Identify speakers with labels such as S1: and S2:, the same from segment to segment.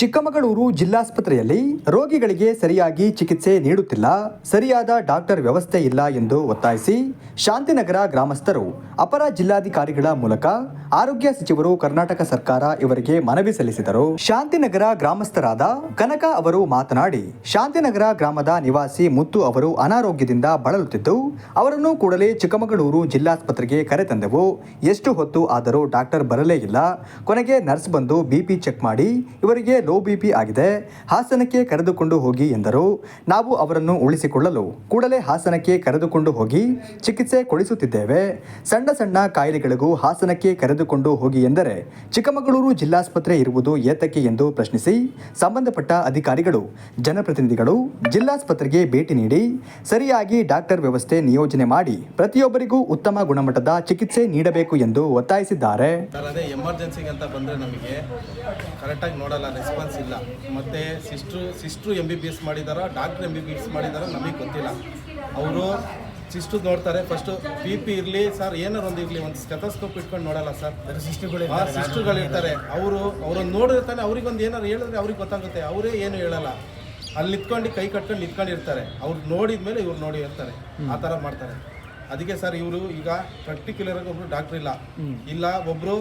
S1: ಚಿಕ್ಕಮಗಳೂರು ಜಿಲ್ಲಾಸ್ಪತ್ರೆಯಲ್ಲಿ ರೋಗಿಗಳಿಗೆ ಸರಿಯಾಗಿ ಚಿಕಿತ್ಸೆ ನೀಡುತ್ತಿಲ್ಲ, ಸರಿಯಾದ ಡಾಕ್ಟರ್ ವ್ಯವಸ್ಥೆ ಇಲ್ಲ ಎಂದು ಒತ್ತಾಯಿಸಿ ಶಾಂತಿನಗರ ಗ್ರಾಮಸ್ಥರು, ಅಪರ ಜಿಲ್ಲಾಧಿಕಾರಿಗಳ ಮೂಲಕ ಆರೋಗ್ಯ ಸಚಿವರು ಕರ್ನಾಟಕ ಸರ್ಕಾರ ಇವರಿಗೆ ಮನವಿ ಸಲ್ಲಿಸಿದರು. ಶಾಂತಿನಗರ ಗ್ರಾಮಸ್ಥರಾದ ಕನಕ ಅವರು ಮಾತನಾಡಿ, ಶಾಂತಿನಗರ ಗ್ರಾಮದ ನಿವಾಸಿ ಮುತ್ತು ಅವರು ಅನಾರೋಗ್ಯದಿಂದ ಬಳಲುತ್ತಿದ್ದು, ಅವರನ್ನು ಕೂಡಲೇ ಚಿಕ್ಕಮಗಳೂರು ಜಿಲ್ಲಾಸ್ಪತ್ರೆಗೆ ಕರೆತಂದೆವು ಎಷ್ಟು ಹೊತ್ತು ಆದರೂ ಡಾಕ್ಟರ್ ಬರಲೇ ಇಲ್ಲ. ಕೊನೆಗೆ ನರ್ಸ್ ಬಂದು ಬಿಪಿ ಚೆಕ್ ಮಾಡಿ, ಇವರಿಗೆ ಲೋ ಬಿಪಿ ಆಗಿದೆ. ಹಾಸನಕ್ಕೆ ಕರೆದುಕೊಂಡು ಹೋಗಿ ಎಂದರು. ನಾವು ಅವರನ್ನು ಉಳಿಸಿಕೊಳ್ಳಲು ಕೂಡಲೇ ಹಾಸನಕ್ಕೆ ಕರೆದುಕೊಂಡು ಹೋಗಿ ಚಿಕಿತ್ಸೆ ಕೊಡಿಸುತ್ತಿದ್ದೇವೆ. ಸಣ್ಣ ಸಣ್ಣ ಕಾಯಿಲೆಗಳಿಗೂ ಹಾಸನಕ್ಕೆ ಕರೆದುಕೊಂಡು ಹೋಗಿ ಎಂದರೆ ಚಿಕ್ಕಮಗಳೂರು ಜಿಲ್ಲಾಸ್ಪತ್ರೆ ಇರುವುದು ಏತಕ್ಕೆ ಎಂದು ಪ್ರಶ್ನಿಸಿ ಸಂಬಂಧಪಟ್ಟ ಅಧಿಕಾರಿಗಳು, ಜನಪ್ರತಿನಿಧಿಗಳು, ಜಿಲ್ಲಾಸ್ಪತ್ರೆಗೆ ಭೇಟಿ ನೀಡಿ ಸರಿಯಾಗಿ ಡಾಕ್ಟರ್ ವ್ಯವಸ್ಥೆ ನಿಯೋಜನೆ ಮಾಡಿ ಪ್ರತಿಯೊಬ್ಬರಿಗೂ ಉತ್ತಮ ಗುಣಮಟ್ಟದ ಚಿಕಿತ್ಸೆ ನೀಡಬೇಕು ಎಂದು ಒತ್ತಾಯಿಸಿದ್ದಾರೆ.
S2: ಎಮರ್ಜೆನ್ಸಿಗೆ ಅಂತ ಬಂದರೆ ನಮಗೆ ಕರೆಕ್ಟಾಗಿ ನೋಡಲ್ಲ ರೆಸ್ಪಾನ್ಸ್ ಇಲ್ಲ. ಮತ್ತು sister sister M B B S ಮಾಡಿದಾರೋ doctor M B B S ಮಾಡಿದಾರೋ ನಮಗೆ ಗೊತ್ತಿಲ್ಲ. ಅವರು ಸಿಸ್ಟ್ರು ನೋಡ್ತಾರೆ. ಫಸ್ಟು ಬಿ ಪಿ ಇರಲಿ ಸರ್ ಏನಾರು ಒಂದು ಇರಲಿ ಒಂದು ಸ್ಟೆಥೋಸ್ಕೋಪ್ ಇಟ್ಕೊಂಡು ನೋಡಲ್ಲ ಸರ್ ಸಿಸ್ಟ್ರುಗಳು ಇರ್ತಾರೆ. ಅವರು ಅವ್ರನ್ನ ನೋಡಿರ್ತಾನೆ ಅವ್ರಿಗೊಂದು ಏನಾರು ಹೇಳಿದ್ರೆ ಅವ್ರಿಗೆ ಗೊತ್ತಾಗುತ್ತೆ. ಅವರೇ ಏನು ಹೇಳಲ್ಲ. ಅಲ್ಲಿ ನಿಂತ್ಕೊಂಡು ಕೈ ಕಟ್ಕೊಂಡು ನಿಂತ್ಕೊಂಡಿರ್ತಾರೆ. ಅವ್ರು ನೋಡಿದ ಮೇಲೆ ಇವ್ರು ನೋಡಿ ಇರ್ತಾರೆ. ಆ ಥರ ಮಾಡ್ತಾರೆ. ಅದಕ್ಕೆ ಸರ್ ಇವರು ಈಗ ಪರ್ಟಿಕ್ಯುಲರ್ ಆಗಿ ಒಬ್ರು ಡಾಕ್ಟ್ರ್ ಇಲ್ಲ. ಇಲ್ಲ ಒಬ್ರು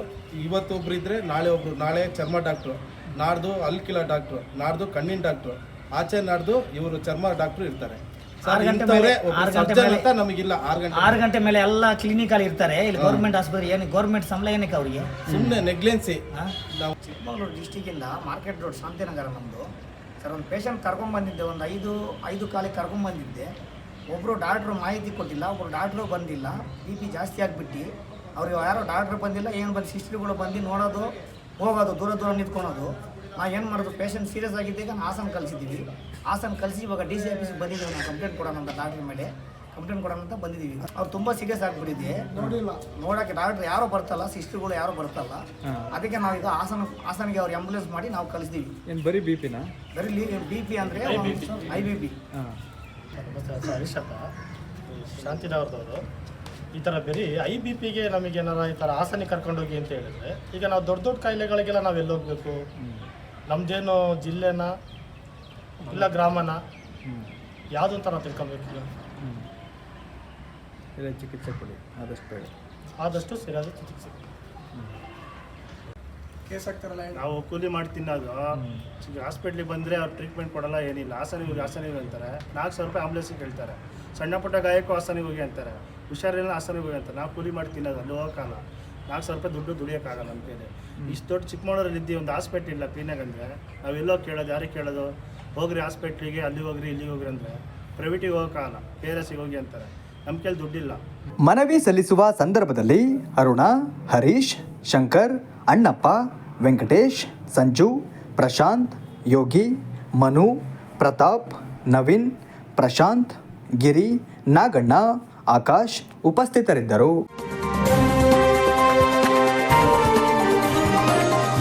S2: ಇವತ್ತು ಒಬ್ರು ಇದ್ರೆ ನಾಳೆ ಒಬ್ರು ನಾಳೆ ಚರ್ಮ ಡಾಕ್ಟ್ರು ನಾಡ್ದು ಅಲ್ಕಿಲ ಡಾಕ್ಟ್ರು ನಾಡ್ದು ಕಣ್ಣಿನ ಡಾಕ್ಟ್ರು ಆಚೆ ನಾಡ್ದು ಇವರು ಚರ್ಮ ಡಾಕ್ಟ್ರು ಇರ್ತಾರೆ.
S3: ಆರು ಗಂಟೆ ಮೇಲೆ- ಆರು ಗಂಟೆ ಮೇಲೆ-
S2: ನಮಗಿಲ್ಲ ಆರು ಗಂಟೆ
S3: ಆರು ಗಂಟೆ ಮೇಲೆ ಎಲ್ಲ ಕ್ಲಿನಿಕಲ್ಲಿ ಇರ್ತಾರೆ. ಇಲ್ಲಿ ಗೌರ್ಮೆಂಟ್ ಆಸ್ಪತ್ರೆ ಏನು ಗೌರ್ಮೆಂಟ್ ಸಂಬಳ ಏನಕ್ಕೆ ಅವರಿಗೆ?
S2: ಸುಮ್ಮನೆ ನೆಗ್ಲೆನ್ಸಿ ನಾವು
S3: ಚಿಕ್ಕಮಗಳೂರು ಡಿಸ್ಟಿಕ್ಕಿಂದ ಮಾರ್ಕೆಟ್ ರೋಡ್ ಶಾಂತಿನಗರ ನಮ್ಮದು ಸರ್ ಒಂದು ಪೇಷಂಟ್ ಕರ್ಕೊಂಡ್ ಬಂದಿದ್ದೆ ಒಂದು ಐದು ಐದು ಕಾಲಿಗೆ ಕರ್ಕೊಂಡ್ ಬಂದಿದ್ದೆ. ಒಬ್ಬರು ಡಾಕ್ಟ್ರು ಮಾಹಿತಿ ಕೊಟ್ಟಿಲ್ಲ ಒಬ್ಬರು ಡಾಕ್ಟ್ರು ಬಂದಿಲ್ಲ ಬಿ ಪಿ ಜಾಸ್ತಿ ಆಗಿಬಿಟ್ಟು. ಅವ್ರಿಗೆ ಯಾರೋ ಡಾಕ್ಟ್ರು ಬಂದಿಲ್ಲ ಏನು ಬಂದು ಸಿಸ್ಟ್ರುಗಳು ಬಂದು ನೋಡೋದು ಹೋಗೋದು ದೂರ ದೂರ ನಿಂತ್ಕೊಳೋದು. ನಾ ಏನು ಮಾಡೋದು ಪೇಷಂಟ್ ಸೀರಿಯಸ್ ಆಗಿದ್ದಾಗ ನಾನು ಹಾಸನ ಕಳಿಸಿದ್ದೀವಿ ಹಾಸನ ಕಲಿಸಿ ಇವಾಗ ಡಿ ಸಿ ಆಫೀಸಿಗೆ ಬಂದಿದ್ದೀವಿ ನಾವು ಕಂಪ್ಲೇಂಟ್ ಕೊಡೋಣ ಅಂತ ಡಾಕ್ಟ್ರ್ ಮೇಲೆ. ಕಂಪ್ಲೇಂಟ್ ಕೊಡೋಣ ಅಂತ ಬಂದಿದ್ದೀವಿ. ಅವ್ರು ತುಂಬ ಸೀರಿಯಸ್ ಆಗಿಬಿಟ್ಟಿದೆ ನೋಡೋಕ್ಕೆ ಡಾಕ್ಟ್ರ್ ಯಾರು ಬರ್ತಲ್ಲ ಸಿಸ್ಟರ್ಗಳು ಯಾರು ಬರ್ತಲ್ಲ. ಅದಕ್ಕೆ ನಾವು ಇದು ಹಾಸನ ಹಾಸನಿಗೆ ಅವ್ರು ಆಂಬುಲೆನ್ಸ್ ಮಾಡಿ ನಾವು ಕಳಿಸ್ತೀವಿ
S1: ಏನು ಬರೀ ಬಿ ಪಿನ
S3: ಬರೀ ಬಿ ಪಿ ಅಂದರೆ ಐ ಬಿ ಪಿ
S4: ಹರೀಶ್ ಅಂತ. ಶಾಂತಿನಗರದವರು ಈ ಥರ ಬೇರೆ ಐ ಬಿ ಪಿಗೆ ನಮಗೆ ಏನಾರ ಈ ಥರ ಹಾಸನಿಗೆ ಕರ್ಕೊಂಡೋಗಿ ಅಂತ ಹೇಳಿದ್ರೆ ಈಗ ನಾವು ದೊಡ್ಡ ದೊಡ್ಡ ಕಾಯಿಲೆಗಳಿಗೆಲ್ಲ ನಾವು ಎಲ್ಲಿ ಹೋಗ್ಬೇಕು ನಮ್ಮದೇನು ಜಿಲ್ಲೆನ ಇಲ್ಲ ಗ್ರಾಮನ ಯಾವುದು ಅಂತ ನಾವು ತಿಳ್ಕೊಬೇಕು
S1: ಚಿಕಿತ್ಸೆ ಕೊಡಿ. ಆದಷ್ಟು
S4: ಆದಷ್ಟು ಸರಿಯಾದ ಚಿಕಿತ್ಸೆ ನಾವು ಕೂಲಿ ಮಾಡಿ ತಿನ್ನೋದು. ಹಾಸ್ಪಿಟ್ಲಿಗೆ ಬಂದರೆ ಅವ್ರು ಟ್ರೀಟ್ಮೆಂಟ್ ಕೊಡಲ್ಲ ಏನಿಲ್ಲ. ಹಾಸನಿಗೆ ಹೋಗಿ ಹಾಸನಿಗೆ ಹೋಗಿ ಅಂತಾರೆ. ನಾಲ್ಕು ಸಾವಿರ ರೂಪಾಯಿ ಆಂಬುಲೆನ್ಸಿಗೆ ಹೇಳ್ತಾರೆ ಸಣ್ಣ ಪುಟ್ಟ ಗಾಯಕ್ಕೂ ಹಾಸನಿಗೆ ಹೋಗಿ ಅಂತಾರೆ. ಹುಷಾರಿಲ್ಲ ಹಾಸನಿಗೆ ಹೋಗಿ ಅಂತಾರೆ. ನಾವು ಕೂಲಿ ಮಾಡಿ ತಿನ್ನೋದು ಅಲ್ಲಿ ಹೋಗೋಕ್ಕಲ್ಲ ನಾಲ್ಕು ಸಾವಿರ ರೂಪಾಯಿ ದುಡ್ಡು ದುಡಿಯೋಕ್ಕಾಗಲ್ಲ ನಮ್ಮ ಕೈಲಿ. ಇಷ್ಟು ದೊಡ್ಡ ಚಿಕ್ಕಮಗಳೂರಲ್ಲಿ ಇದ್ದೀವಿ ಒಂದು ಹಾಸ್ಪಿಟ್ಲ್ ಇಲ್ಲ ಕ್ಲೀನಾಗಿ ಅಂದರೆ ನಾವೆಲ್ಲೋ ಕೇಳೋದು ಯಾರಿಗೆ ಕೇಳೋದು? ಹೋಗ್ರಿ ಹಾಸ್ಪಿಟ್ಲಿಗೆ ಅಲ್ಲಿ ಹೋಗ್ರಿ ಇಲ್ಲಿ ಹೋಗ್ರಿ ಅಂದರೆ. ಪ್ರೈವೇಟಿಗೆ ಹೋಗೋಕ್ಕಾಗಲ್ಲ. ಕೆ ಆರ್ ಎಸ್ಸಿಗೆ ಹೋಗಿ ಅಂತಾರೆ. ನಮ್ಮ ಕೈಲಿ ದುಡ್ಡಿಲ್ಲ.
S1: ಮನವಿ ಸಲ್ಲಿಸುವ ಸಂದರ್ಭದಲ್ಲಿ ಅರುಣ ಹರೀಶ್ ಶಂಕರ್ ಅಣ್ಣಪ್ಪ ವೆಂಕಟೇಶ್ ಸಂಜು ಪ್ರಶಾಂತ್ ಯೋಗಿ ಮನು ಪ್ರತಾಪ್ ನವೀನ್ ಪ್ರಶಾಂತ್ ಗಿರಿ ನಾಗಣ್ಣ ಆಕಾಶ್ ಉಪಸ್ಥಿತರಿದ್ದರು.